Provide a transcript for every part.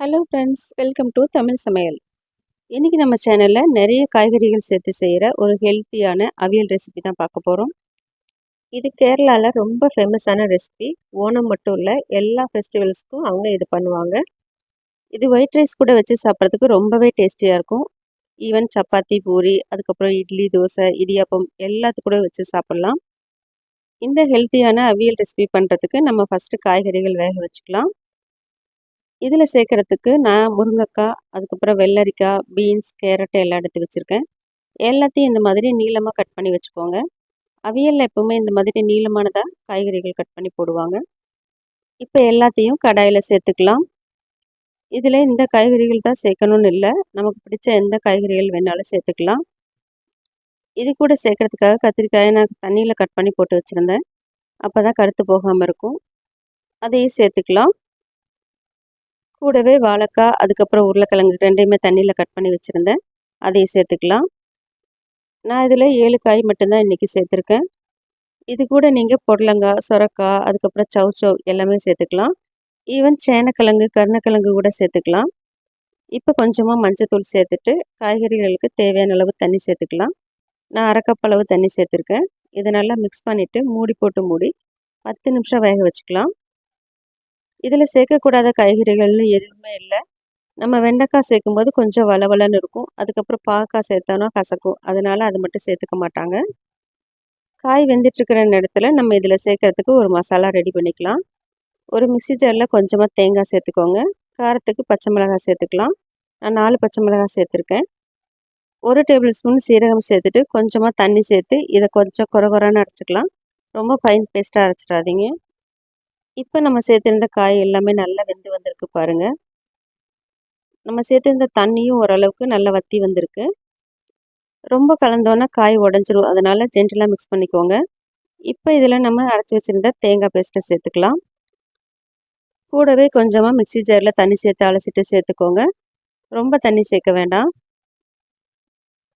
Hello friends welcome to Tamil சமையல் இன்றைக்கி நம்ம சேனலில் நிறைய காய்கறிகள் சேர்த்து செய்கிற ஒரு ஹெல்த்தியான அவியல் ரெசிபி தான் பார்க்க போகிறோம் இது கேரளாவில் ரொம்ப ஃபேமஸான ரெசிபி ஓணம் மட்டும் இல்லை எல்லா ஃபெஸ்டிவல்ஸ்க்கும் அவங்க இது பண்ணுவாங்க. இது ஒயிட் ரைஸ் கூட வச்சு சாப்பிட்றதுக்கு ரொம்பவே டேஸ்டியாக இருக்கும். ஈவன் சப்பாத்தி பூரி அதுக்கப்புறம் இட்லி தோசை இடியாப்பம் எல்லாத்து கூட வச்சு சாப்பிட்லாம். இந்த ஹெல்த்தியான அவியல் ரெசிபி பண்ணுறதுக்கு நம்ம ஃபஸ்ட்டு காய்கறிகள் வேக வச்சுக்கலாம். இதில் சேர்க்குறதுக்கு நான் முருங்கைக்காய் அதுக்கப்புறம் வெள்ளரிக்காய் பீன்ஸ் கேரட் எல்லாம் எடுத்து வச்சுருக்கேன். எல்லாத்தையும் இந்த மாதிரி நீளமாக கட் பண்ணி வச்சுக்கோங்க. அவியலில் எப்போவுமே இந்த மாதிரி நீளமானதாக காய்கறிகள் கட் பண்ணி போடுவாங்க. இப்போ எல்லாத்தையும் கடாயில் சேர்த்துக்கலாம் இதில் இந்த காய்கறிகள் தான் சேர்க்கணும்னு இல்லை. நமக்கு பிடிச்ச எந்த காய்கறிகள் வேணாலும் சேர்த்துக்கலாம் இது கூட சேர்க்குறதுக்காக கத்திரிக்காயை நான் தண்ணியில் கட் பண்ணி போட்டு வச்சுருந்தேன். அப்போ தான் கருத்து போகாமல் இருக்கும். அதையும் சேர்த்துக்கலாம் கூடவே வாழைக்காய் அதுக்கப்புறம் உருளைக்கிழங்கு ரெண்டையுமே தண்ணியில் கட் பண்ணி வச்சுருந்தேன். அதையும் சேர்த்துக்கலாம். நான் இதில் ஏழு காய் மட்டும்தான் இன்றைக்கி சேர்த்துருக்கேன். இது கூட நீங்கள் பொடலங்காய் சொரக்காய் அதுக்கப்புறம் சவுச்சவ் எல்லாமே சேர்த்துக்கலாம். ஈவன் சேனக்கிழங்கு கருணக்கிழங்கு கூட சேர்த்துக்கலாம். இப்போ கொஞ்சமாக மஞ்சத்தூள் சேர்த்துட்டு காய்கறிகளுக்கு தேவையான அளவு தண்ணி சேர்த்துக்கலாம். நான் அரைக்கப் அளவு தண்ணி சேர்த்துருக்கேன். இதை நல்லா மிக்ஸ் பண்ணிவிட்டு மூடி போட்டு மூடி பத்து நிமிஷம் வேக வச்சுக்கலாம். இதில் சேர்க்கக்கூடாத காய்கறிகள்னு எதுவுமே இல்லை. நம்ம வெண்டைக்காய் சேர்க்கும்போது கொஞ்சம் வளவலன்னு இருக்கும். அதுக்கப்புறம் பாக்காய் சேர்த்தோன்னா கசக்கும். அதனால் அது மட்டும் சேர்த்துக்க மாட்டாங்க. காய் வெந்துட்டுருக்கிற நேரத்தில் நம்ம இதில் சேர்க்கறதுக்கு ஒரு மசாலா ரெடி பண்ணிக்கலாம். ஒரு மிக்சி ஜாரில் கொஞ்சமாக தேங்காய் சேர்த்துக்கோங்க காரத்துக்கு பச்சை மிளகாய் சேர்த்துக்கலாம் நான் நாலு பச்சை மிளகாய் சேர்த்துருக்கேன் ஒரு டேபிள் ஸ்பூன் சீரகம் சேர்த்துட்டு கொஞ்சமாக தண்ணி சேர்த்து இதை கொஞ்சம் குறை குறைன்னு அரைச்சிக்கலாம். ரொம்ப ஃபைன் பேஸ்ட்டாக அரைச்சிடாதீங்க. இப்போ நம்ம சேர்த்துருந்த காய் எல்லாமே நல்லா வெந்து வந்திருக்கு பாருங்கள் நம்ம சேர்த்துருந்த தண்ணியும் ஓரளவுக்கு நல்லா வற்றி வந்திருக்கு. ரொம்ப கலந்தோன்னா காய் உடஞ்சிரும். அதனால் ஜென்டிலாக மிக்ஸ் பண்ணிக்கோங்க. இப்போ இதில் நம்ம அரைச்சி வச்சுருந்த தேங்காய் பேஸ்ட்டை சேர்த்துக்கலாம். கூடவே கொஞ்சமாக மிக்சி ஜாரில் தண்ணி சேர்த்து அலசிட்டு சேர்த்துக்கோங்க. ரொம்ப தண்ணி சேர்க்க வேண்டாம்.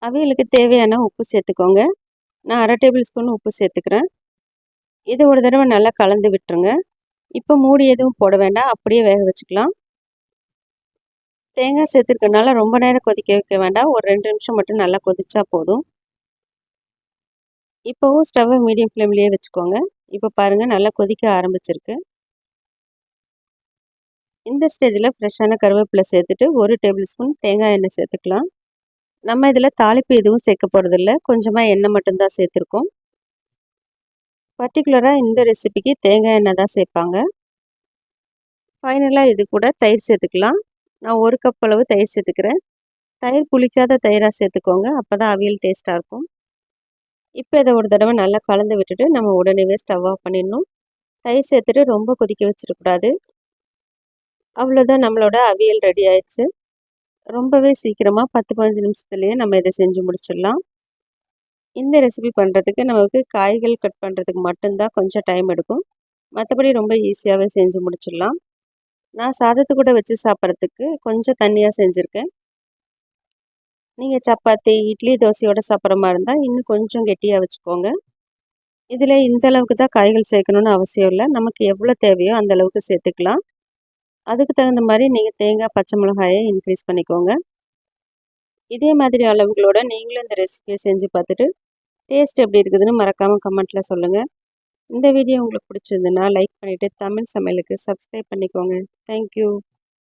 அவைகளுக்கு தேவையான உப்பு சேர்த்துக்கோங்க. நான் அரை டேபிள் ஸ்பூன் உப்பு சேர்த்துக்கிறேன். இது ஒரு தடவை நல்லா கலந்து விட்டுருங்க. இப்போ மூடி எதுவும் போட வேண்டாம். அப்படியே வேக வச்சுக்கலாம். தேங்காய் சேர்த்துருக்கனால ரொம்ப நேரம் கொதிக்க வைக்க வேண்டாம். ஒரு ரெண்டு நிமிஷம் மட்டும் நல்லா கொதிச்சா போதும். இப்போவும் ஸ்டவ்வை மீடியம் ஃப்ளேம்லேயே வச்சுக்கோங்க. இப்போ பாருங்கள் நல்லா கொதிக்க ஆரம்பிச்சிருக்கு. இந்த ஸ்டேஜில் ஃப்ரெஷ்ஷான கருவேப்பிலை சேர்த்துட்டு ஒரு டேபிள் ஸ்பூன் தேங்காய் எண்ணெய் சேர்த்துக்கலாம். நம்ம இதில் தாளிப்பு எதுவும் சேர்க்க போகிறதில்ல கொஞ்சமாக எண்ணெய் மட்டும்தான் சேர்த்துருக்கோம். பர்டிகுலராக இந்த ரெசிபிக்கு தேங்காய் எண்ணெய் தான் சேர்ப்பாங்க. ஃபைனலாக இது கூட தயிர் சேர்த்துக்கலாம். நான் ஒரு கப் அளவு தயிர் சேர்த்துக்கிறேன். தயிர் புளிக்காத தயிராக சேர்த்துக்கோங்க. அப்போ தான் அவியல் டேஸ்ட்டாக இருக்கும். இப்போ இதை ஒரு தடவை நல்லா கலந்து விட்டுட்டு நம்ம உடனே ஸ்டவ் ஆஃப் பண்ணிடணும். தயிர் சேர்த்துட்டு ரொம்ப கொதிக்க வச்சிடக்கூடாது அவ்வளோதான் நம்மளோட அவியல் ரெடி ஆயிடுச்சு. ரொம்பவே சீக்கிரமாக பத்து பதினஞ்சு நிமிஷத்துலேயே நம்ம இதை செஞ்சு முடிச்சிடலாம். இந்த ரெசிபி பண்ணுறதுக்கு நமக்கு காய்கள் கட் பண்ணுறதுக்கு மட்டும்தான் கொஞ்சம் டைம் எடுக்கும். மற்றபடி ரொம்ப ஈஸியாகவே செஞ்சு முடிச்சிடலாம். நான் சாதத்து கூட வச்சு சாப்பிட்றதுக்கு கொஞ்சம் தண்ணியாக செஞ்சுருக்கேன். நீங்கள் சப்பாத்தி இட்லி தோசையோடு சாப்பிட்ற மாதிரி இருந்தால் இன்னும் கொஞ்சம் கெட்டியாக வச்சுக்கோங்க. இதில் இந்த அளவுக்கு தான் காய்கள் சேர்க்கணுன்னு அவசியம் இல்லை. நமக்கு எவ்வளோ தேவையோ அந்த அளவுக்கு சேர்த்துக்கலாம். அதுக்கு தகுந்த மாதிரி நீங்கள் தேங்காய் பச்சை மிளகாயை இன்க்ரீஸ் பண்ணிக்கோங்க. இதே மாதிரி அளவுகளோட நீங்களும் இந்த ரெசிபியை செஞ்சு பார்த்துட்டு டேஸ்ட் எப்படி இருக்குதுன்னு மறக்காமல் கமெண்ட்டில் சொல்லுங்கள் இந்த வீடியோ உங்களுக்கு பிடிச்சிருந்துன்னா லைக் பண்ணிவிட்டு தமிழ் சமையலுக்கு சப்ஸ்கிரைப் பண்ணிக்கோங்க. தேங்க்யூ